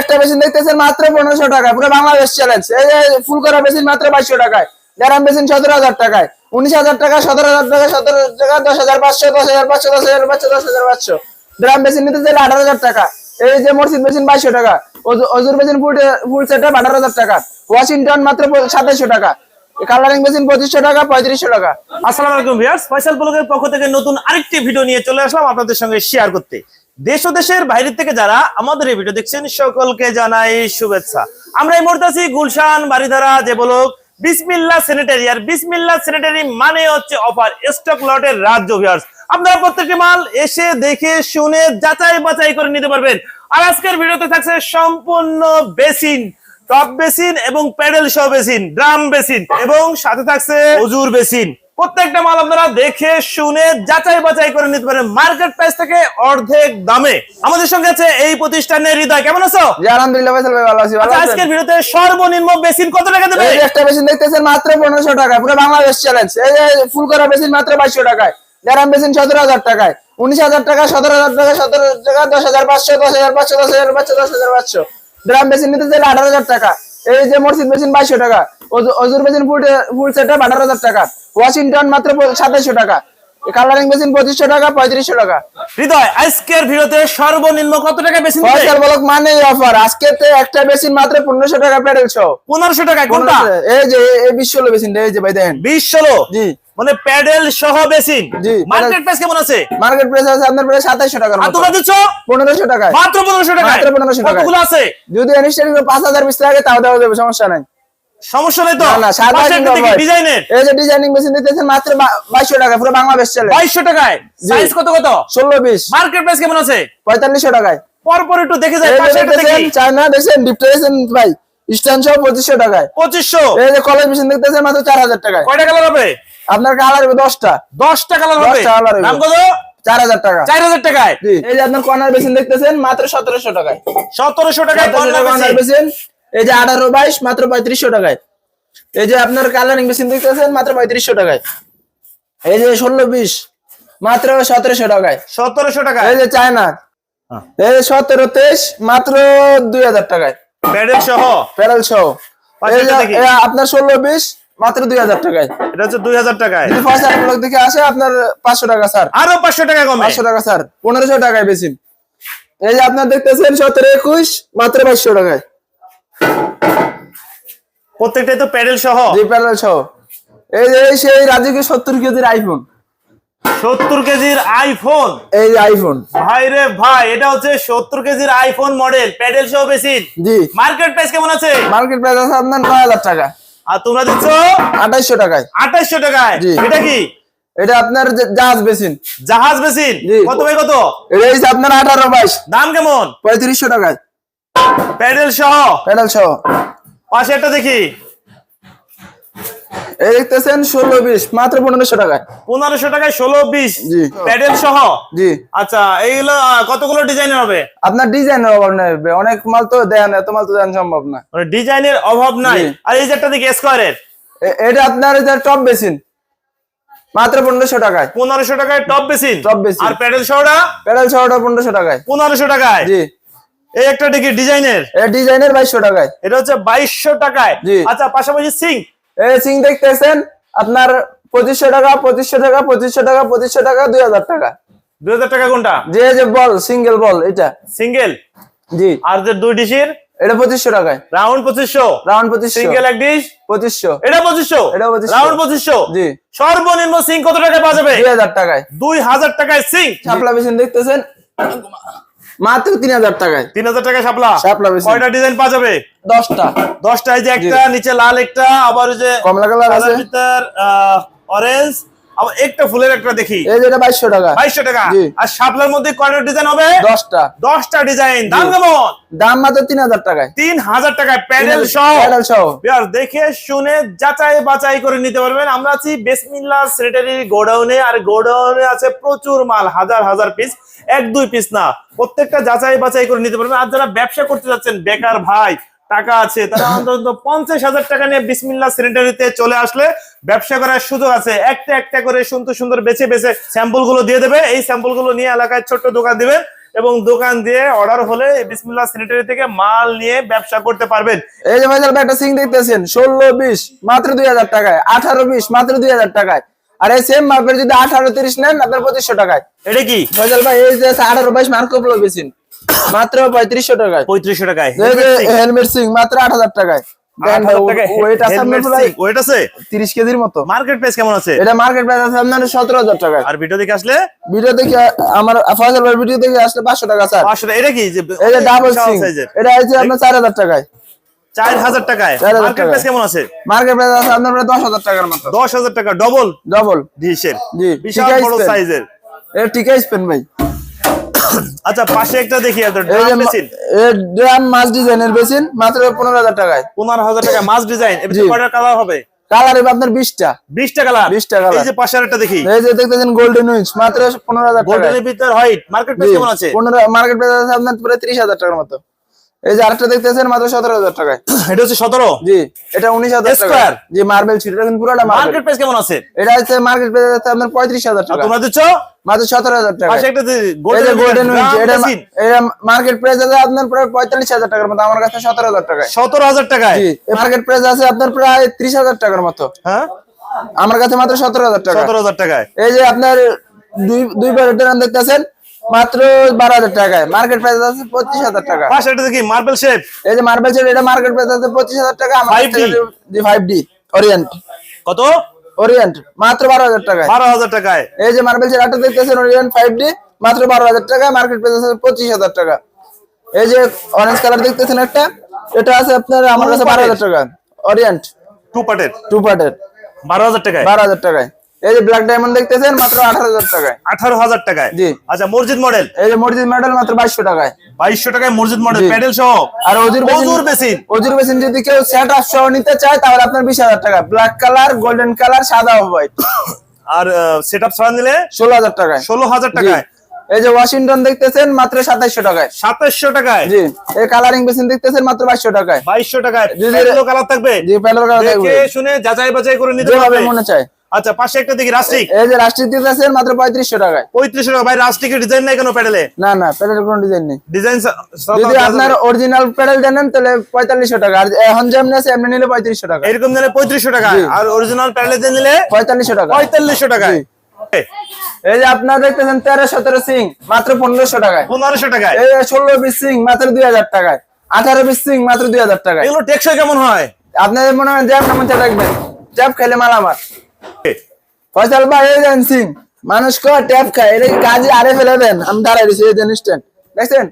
একটা বেসিন দেখতেছেন মাত্র পনেরোশো টাকা পুরো বাংলাদেশ চ্যালেঞ্জ এই যে ফুল করা বেসিন মাত্র বাইশশো টাকায়। গ্রাম বেসিন সতেরো হাজার টাকায়। উনিশ হাজার টাকা, সতেরো হাজার টাকা, সতেরো টাকা, দশ হাজার পাঁচশো, দশ হাজার পাঁচশো, দশ হাজার পাঁচশো, দশ হাজার পাঁচশো। গ্রাম বেসিন নিতে চাইলে আঠারো হাজার টাকা। এই যে মসজিদ বেসিন বাইশশো টাকা। অজুর বেসিন ফুল সেট আঠারো হাজার টাকা। ওয়াশিংটন মাত্র সাতাইশশো টাকা। কালারিং মেশিন পঁচিশশো টাকা, পঁয়ত্রিশশো টাকা। আসসালামু আলাইকুম ভিউয়ার্স ফয়সাল ব্লগের পক্ষ থেকে নতুন আরেকটি ভিডিও নিয়ে চলে আসলাম আপনাদের সঙ্গে শেয়ার করতে। দেশ ও দেশের বাইরে থেকে যারা আমাদের এই ভিডিও দেখছেন, সকলকে জানাই শুভেচ্ছা। আমরা এই মুহূর্তে আছি গুলশান বাড়িধারা যে বলুক, বিসমিল্লা স্যানিটারি আর বিসমিল্লা স্যানিটারি মানে হচ্ছে অফার স্টক লটের রাজ্য ভিউয়ার্স আপনারা প্রত্যেকটি মাল এসে দেখে, শুনে, যাচাই বাছাই করে নিতে পারবেন। আর আজকের ভিডিওতে থাকছে সম্পূর্ণ বেসিন টপ বেসিন এবং প্যাডেল সহ বেসিন, ড্রাম বেসিন এবং সাথে থাকছে অজুর বেসিন। প্রত্যেকটা মাল আপনারা দেখে শুনে যাচাই বাছাই করে নিতে পারেন মার্কেট প্রাইস থেকে অর্ধেক দামে। আমাদের সঙ্গে আছে এই প্রতিষ্ঠানের হৃদয়। কেমন আছো? আলহামদুলিল্লাহ ফয়সাল ভাই ভালো আছি আচ্ছা আজকের ভিডিওতে সর্বনিম্ন বেসিন কত টাকা দেবে? একটা বেসিন দেখতেছেন মাত্র পনেরোশো টাকা পুরো বাংলাদেশ চ্যালেঞ্জ এই যে ফুল করা বেসিন মাত্র বাইশশো টাকায়। গ্রাম বেসিন সতেরো হাজার টাকায়। উনিশ হাজার টাকা সতেরো হাজার টাকা সতেরো টাকা দশ হাজার পাঁচশো দশ হাজার পাঁচশো দশ হাজার পাঁচশো দশ হাজার পাঁচশো। গ্রাম বেসিন নিতে চাইলে আঠারো হাজার টাকা। এই যে মসজিদ বেসিন বাইশশো টাকা। অজু- অজুর বেসিন ফুল ফুল সেট আঠারো হাজার টাকা। ওয়াশিংটন মাত্র সাতাইশশো টাকা। কালারিং বেসিন পঁচিশশো টাকা পঁয়ত্রিশশো টাকা। হৃদয় আজকের ভিডিওতে সর্বনিম্ন কত টাকা ফয়সাল বলক মানে অফার আজকে তো একটা বেসিন মাত্র পনেরোশো টাকা প্যাডেল পনেরোশো টাকা কোনটা? এই যে এই বিশ্ব বেসিন এই যে ভাই দেখেন। বিশ ষোলো? জি। মানে প্যাডেল সহ বেসিন মার্কেট প্রাইস কেমন আছে? মার্কেট প্রাইস আছে আপনার প্রায় আর তোমরা দিচ্ছ? টাকায়। মাত্র পনেরোশো টাকা মাত্র 1500 টাকায়। কতগুলো আছে? যদি আনুষ্ঠানিক পাঁচ হাজার পিস লাগে তাও দেওয়া যাবে সমস্যা নাই। সমস্যা নেই তো? না। ডিজাইনের? এই যে ডিজাইনিং মেশিন দিতেছেন মাত্র বাইশশো টাকা পুরো বাংলাদেশ চলে। বাইশশো টাকায়। সাইজ কত কত? ষোলো বিশ মার্কেট প্রাইস কেমন আছে? পঁয়তাল্লিশশো টাকায়। পরপর একটু দেখে যায় পাশে একটা দেখি চায়না দেখছেন ডিপটা ভাই। স্ট্যান্ড সহ পঁচিশশো টাকায়। পঁচিশশো? এই যে কলেজ মেশিন দেখতেছেন মাত্র চার হাজার টাকায়। কয়টা কালার হবে? আপনার কালার হবে দশটা। দশটা কালার হবে? দশটা colour হবে। দাম কত? চার হাজার টাকা। চার হাজার টাকায়? এই যে আপনার কর্নার মেশিন দেখতেছেন মাত্র সতেরোশো টাকায়। সতেরোশো টাকায় কর্নার এই যে আঠারো বাইশ মাত্র পঁয়ত্রিশশো টাকায়। এই যে আপনার কালারিং মেশিন দেখতেছেন মাত্র পঁয়ত্রিশশো টাকায়। এই যে ষোলো বিশ মাত্র সতেরোশো টাকায়। সতেরোশো টাকা এই যে চায়না। হ্যাঁ। এই যে সতেরো তেইশ মাত্র দুই হাজার টাকায়। প্যাডেল সহ? প্যারাল সহ। এই যে আপনার ষোলো বিশ মাত্র দুই হাজার টাকায়। এটা হচ্ছে দুই হাজার টাকায়। ফার্স্ট ব্লক দেখে আসে আপনার পাঁচশো টাকা স্যার। আরও পাঁচশো টাকা কমে। পাঁচশো টাকা স্যার। পনেরোশো টাকায় বেশি। এই যে আপনার দেখতেছেন সতেরো একুশ মাত্র বাইশশো টাকায়। প্রত্যেকটাই তো প্যাডেল সহ। জি প্যারাল সহ। এই যে এই সেই রাজুকে সত্তর কেজির আইফোন সত্তর কেজির আইফোন এই যে আইফোন ভাই রে ভাই এটা হচ্ছে সত্তর কেজির আইফোন মডেল প্যাডেল সহ বেসিন জি। মার্কেট প্রাইস কেমন আছে? মার্কেট প্রাইস আছে আপনার নয় হাজার টাকা। আর তোমরা দিচ্ছ? আঠাইশশো টাকায়। আঠাইশশো টাকায়। জি। এটা কি? এটা আপনার জাহাজ বেসিন জাহাজ বেসিন কত ভাই কত? এটা আপনার আঠারো বাইশ। দাম কেমন? পঁয়ত্রিশশো টাকায়। প্যাডেল সহ? প্যাডেল সহ। পাশে একটা দেখি। এই দেখতেছেন ষোলো বিশ মাত্র পনেরোশো টাকায়। পনেরোশো টাকায় ষোলো বিশ। জি। প্যাডেল সহ? জি। আচ্ছা এইগুলো কতগুলো ডিজাইনের হবে? আপনার ডিজাইনের অভাব নেই অনেক মাল তো দেন এত মাল তো দেন সম্ভব না। মানে ডিজাইনের অভাব নাই। আর এই যে একটা দেখি স্কোয়ারের? এটা আপনার টপ বেসিন মাত্র পনেরোশো টাকায়। পনেরোশো টাকায় টপ বেসিন? Top basin। আর প্যাডেল সহটা? প্যাডেল সহটা পনেরোশো টাকায়। পনেরোশো টাকায়? জি। এই একটা দেখি ডিজাইনের? ডিজাইনের বাইশশো টাকায়। এটা হচ্ছে বাইশশো টাকায়। আচ্ছা পাশাপাশি সিং? এই সিং দেখতেছেন আপনার পঁচিশশো টাকা পঁচিশশো টাকা পঁচিশশো টাকা পঁচিশশো টাকা দুই হাজার টাকা। দুই হাজার টাকা কোনটা? যে যে বল সিঙ্গেল বল এটা। সিঙ্গেল? জি। আর যে দুই ডিশের? এটা পঁচিশশো টাকায়। রাউন্ড পঁচিশশো? রাউন্ড পঁচিশশো। সিঙ্গেল এক ডিশ? পঁচিশশো। এটা পঁচিশশো? এটা 2500 রাউন্ড পঁচিশশো? জি। সর্বনিম্ন সিং কত টাকা পাওয়া যাবে? দুই হাজার টাকায়। দুই হাজার টাকায় সিং। শাপলা মেশিন দেখতেছেন। মাত্র তিন হাজার টাকায়। তিন হাজার টাকা শাপলা? শাপলা মেশিন কয়টা ডিজাইন পাওয়া যাবে? দশটা। দশটা এই যে একটা নিচে লাল একটা আবার ওই যে কমলা কালার আছে। ভিতর অরেঞ্জ আবার একটা ফুলের একটা দেখি। এই যে এটা টাকা। বাইশশো টাকা। আর শাপলার মধ্যে কয়টা ডিজাইন হবে? দাম কেমন? দাম মাত্র টাকায়। সহ। সহ। দেখে শুনে যাচাই বাছাই করে নিতে পারবেন। আমরা আছি বেসমিল্লা সেক্রেটারির গোডাউনে আর গোডাউনে আছে প্রচুর মাল হাজার হাজার পিস এক দুই পিস না। প্রত্যেকটা যাচাই বাছাই করে নিতে পারবেন। আর যারা ব্যবসা করতে যাচ্ছেন বেকার ভাই টাকা আছে তারা অন্তত পঞ্চাশ হাজার টাকা নিয়ে বিসমিল্লা সেক্রেটারিতে চলে আসলে ব্যবসা করার সুযোগ আছে। একটা একটা করে সুন্দর সুন্দর বেছে বেছে স্যাম্পলগুলো দিয়ে দেবে। এই স্যাম্পলগুলো নিয়ে এলাকায় ছোট্ট দোকান দিবেন এবং দোকান দিয়ে অর্ডার হলে বিসমিল্লাহ স্যানিটারি থেকে মাল নিয়ে ব্যবসা করতে পারবেন। এই যে ভাই একটা সিং দেখতেছেন ষোলো বিশ মাত্র দুই হাজার টাকায় আঠারো বিশ মাত্র দুই হাজার টাকায়। আর এই সেম মাপের যদি আঠারো তিরিশ নেন আপনার পঁচিশশো টাকায়। এটা কি? ফয়সাল ভাই এই যে আঠারো বাইশ মার্কো মাত্র পঁয়ত্রিশশো টাকায়। পঁয়ত্রিশশো টাকায়। এই যে হেলমেট সিং মাত্র আট হাজার টাকায়। তিরিশ কেজির মতো। মার্কেট প্রাইস কেমন আছে? এটা মার্কেট প্রাইস আছে আপনার সতেরো হাজার টাকায়। আর ভিডিও দেখে আসলে? ভিডিও দেখে আমার ভাই ভিডিও দেখে আসলে পাঁচশো টাকা স্যার। পাঁচশো টাকা। এটা কি? ডাবল। এটা আছে আপনার চার হাজার টাকায়। চার হাজার টাকায়। 4,000 মার্কেট টাকায়। প্রাইস কেমন আছে? মার্কেট প্রাইস আছে আপনার দশ হাজার টাকার মতো। দশ হাজার টাকা ডবল ডবল ডিশের জি বিশাল বড় সাইজের এটা ঠিকই স্পেন ভাই। আচ্ছা পাশে একটা দেখি এই ড্রাম মেশিন ড্রাম মাছ ডিজাইনের বেসিন মাত্র পনেরো হাজার টাকায়। পনেরো হাজার টাকা মাছ ডিজাইন কয়টা কালার হবে? কালার এবার আপনার বিশটা। বিশটা কালার 20 টা colour। এই যে পাশে আরেকটা দেখি। এই যে দেখতেছেন গোল্ডেন উইচ মাত্র পনেরো হাজার ভিতর হোয়াইট মার্কেট প্রাইস কেমন আছে? পনেরো মার্কেট প্রাইস আছে আপনার প্রায় ত্রিশ হাজার টাকার মতো। এই যে আরেকটা দেখতেছেন মাত্র সতেরো হাজার টাকায়। এটা হচ্ছে সতেরো? জি এটা উনিশ হাজার? জি মার্বেল ছিল এটা কিন্তু পুরোটা মার্কেট প্রাইস কেমন আছে? এটা হচ্ছে মার্কেট প্রাইস আছে আপনার পঁয়ত্রিশ হাজার টাকা তোমরা দিচ্ছ? মাত্র সতেরো হাজার টাকা গোল্ডেন এটা এটা মার্কেট প্রাইস আছে আপনার প্রায় পঁয়তাল্লিশ হাজার টাকার মতো আমার কাছে সতেরো হাজার টাকায়। সতেরো হাজার টাকায়? জি মার্কেট প্রাইস আছে আপনার প্রায় ত্রিশ হাজার টাকার মতো। হ্যাঁ? আমার কাছে মাত্র সতেরো হাজার টাকা সতেরো হাজার টাকায়। এই যে আপনার দুই দুই দাম দেখতেছেন মাত্র বারো হাজার টাকায়। মার্কেট প্রাইস আছে পঁচিশ হাজার টাকা। একটা দেখি মার্বেল শেপ এই যে মার্বেল সেট এটা মার্কেট প্রাইস আছে পঁচিশ হাজার টাকা আমার 5D G five D Orient কত? ওরিয়েন্ট মাত্র বারো হাজার টাকায়। বারো হাজার টাকায়। এই যে মার্বেল সেট আটটা দেখতেছেন ওরিয়েন্ট ফাইভ ডি মাত্র বারো হাজার টাকা মার্কেট প্রাইস আছে পঁচিশ হাজার টাকা। এই যে অরেঞ্জ কালার দেখতেছেন একটা এটা আছে আপনার আমার কাছে বারো হাজার টাকা। ওরিয়েন্ট টু পার্টের টু পার্টের বারো হাজার টাকায়। বারো হাজার টাকায়। এই যে ব্ল্যাক ডায়মন্ড দেখতেছেন মাত্র আঠারো হাজার টাকায়। আঠারো হাজার টাকায়? জি। আচ্ছা মসজিদ মডেল এই যে মসজিদ মেডেল মাত্র বাইশশো টাকায়। বাইশশো টাকায় মসজিদ মডেল। প্যাডেল সহ? আর ওজুর অজুর বেসিন? ওজুর বেসিন যদি কেউ সেট আপ সহ নিতে চায় তাহলে আপনার বিশ হাজার টাকা। ব্ল্যাক কালার গোল্ডেন কালার সাদা হোয়াইট আর সেট আপ ছাড়া নিলে? ষোলো হাজার টাকায়। ষোলো হাজার টাকায়। এই যে ওয়াশিংটন দেখতেছেন মাত্র সাতাইশশো টাকায়। সাতাশশো টাকায়? জি। এই কালারিং বেসিন দেখতেছেন মাত্র বাইশশো টাকায়। বাইশশো টাকায়। কালার থাকবে? জি কালার থাকবে। শুনে যাচাই বাছাই করে নিতে পারবে মনে চায়। আচ্ছা পাশে একটা দেখি রাস্টিক। এই যে রাষ্ট্রিক দিতেছেন মাত্র পঁয়ত্রিশশো টাকায়। পঁয়ত্রিশশো টাকা। ভাই রাস্টিকের ডিজাইন নাই কেন প্যাডেলে? না না প্যানেলের কোনো ডিজাইন নেই। ডিজাইন যদি আপনার অরিজিনাল প্যাডেল দেন তাহলে পঁয়তাল্লিশশো টাকা। আর এখন যেমনি আছে এমনি নিলে পঁয়ত্রিশশো টাকা। এরকম নিলে পঁয়ত্রিশশো টাকা। আর অরিজিনাল প্যাডেলে নিলে পঁয়তাল্লিশশো টাকা। পঁয়তাল্লিশশো টাকা জি। এই যে আপনার দেখতেছেন তেরো সতেরো সিং মাত্র পনেরোশো টাকায়। পনেরোশো টাকায়। এই ষোলো বিশ সিং মাত্র দুই হাজার টাকায়। আঠারো বিশ সিং মাত্র দুই হাজার টাকায়। এগুলো টেকসই কেমন হয়? আপনাদের মনে হয় জ্যাপ নামতে রাখবেন জ্যাপ খেলে মালামার ফয়সাল ভাই দেন সিং মানুষ কো ট্যাপ খায় এটা কাজে আরে ফেলে দেন আমি দাঁড়াই দিছি এই স্ট্যান্ড দেখছেন?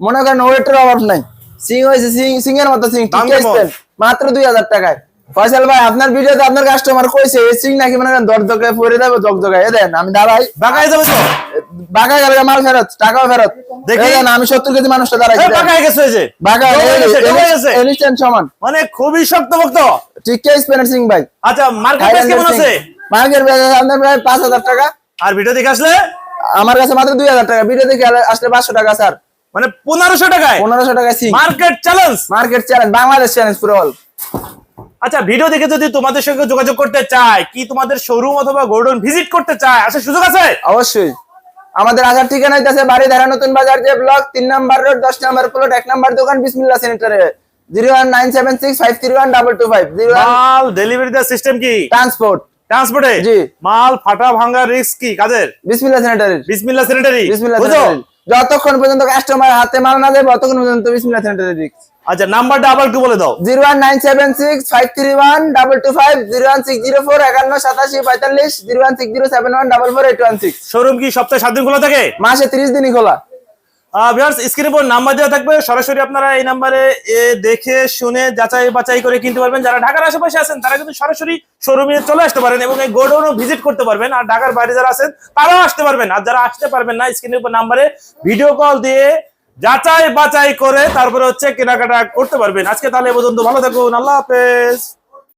মনে করেন ওয়েটের অভাব নাই। সিং হয়েছে সিং সিং এর মতো সিং মাত্র দুই হাজার টাকায়। ফয়সাল ভাই আপনার ভিডিওতে আপনার কাস্টমার কইছে এই সিং নাকি মনে করেন দরদকে পরে দেবে জগজগে এ দেন আমি দাঁড়াই। বাগায় যাবে তো? বাঁকা গেলে মাল ফেরত টাকাও ফেরত। দেখি। এই দেন, আমি সত্তর কেজি মানুষটা দাঁড়াই গেছে বাঁকা গেছে। ইনস্ট্যান্ট সমান। মানে খুবই শক্তভক্ত। ঠিক কে স্পেনার সিং ভাই। আচ্ছা মার্কেট প্রাইস কেমন আছে? মার্কেট প্রাইস আপনার প্রায় পাঁচ হাজার টাকা। আর ভিডিও দেখে আসলে? আমার কাছে মাত্র দুই হাজার টাকা। ভিডিও দেখে আসলে পাঁচশো টাকা স্যার। মানে পনেরোশো টাকায়? পনেরোশো টাকা Singh market challenge market challenge Bangladesh challenge পুরো all। আচ্ছা ভিডিও দেখে যদি তোমাদের সঙ্গে যোগাযোগ করতে চায় কি তোমাদের শোরুম অথবা গোল্ডন ভিজিট করতে চায় আসার সুযোগ আছে? অবশ্যই। আমাদের আসার ঠিকানা আছে বাড়ি ধারা নতুন বাজার যে ব্লক তিন নাম্বার রোড দশ নাম্বার প্লট এক নাম্বার দোকান বিসমিল্লা সেন্টারে মাল ডেলিভারি দেওয়ার সিস্টেম কি? ট্রান্সপোর্ট ট্রান্সপোর্টে জি। মাল ফাটা ভাঙার রিস্ক কি? কাদের? বিসমিল্লাহ স্যানিটারি যতক্ষণ পর্যন্ত কাস্টমার হাতে মাল না দেবে ততক্ষণ পর্যন্ত বিসমিল্লা সেন্টারে আচ্ছা নাম্বারটা আবার একটু বলে দাও। Zero one nine seven six five three one double two five zero one six zero four একান্ন সাতাশি পঁয়তাল্লিশ zero one six zero seven one double four eight one six. Showroom কি সপ্তাহে সাত দিন খোলা থাকে? মাসে তিরিশ দিনই খোলা। ভিউয়ার্স স্ক্রিনে উপর নাম্বার দেওয়া থাকবে। সরাসরি আপনারা এই নাম্বারে দেখে শুনে যাচাই বাছাই করে কিনতে পারবেন। যারা ঢাকার আশেপাশে আছেন, তারা কিন্তু সরাসরি শোরুমে চলে আসতে পারেন এবং এই গোডাউনও ভিজিট করতে পারবেন। আর ঢাকার বাইরে যারা আছেন, তারাও আসতে পারবেন। আর যারা আসতে পারবেন না স্ক্রিনের উপর নাম্বারে ভিডিও কল দিয়ে যাচাই বাছাই করে তারপরে হচ্ছে কেনাকাটা করতে পারবেন। আজকে তাহলে পর্যন্ত ভালো থাকুন। আল্লাহ হাফেজ।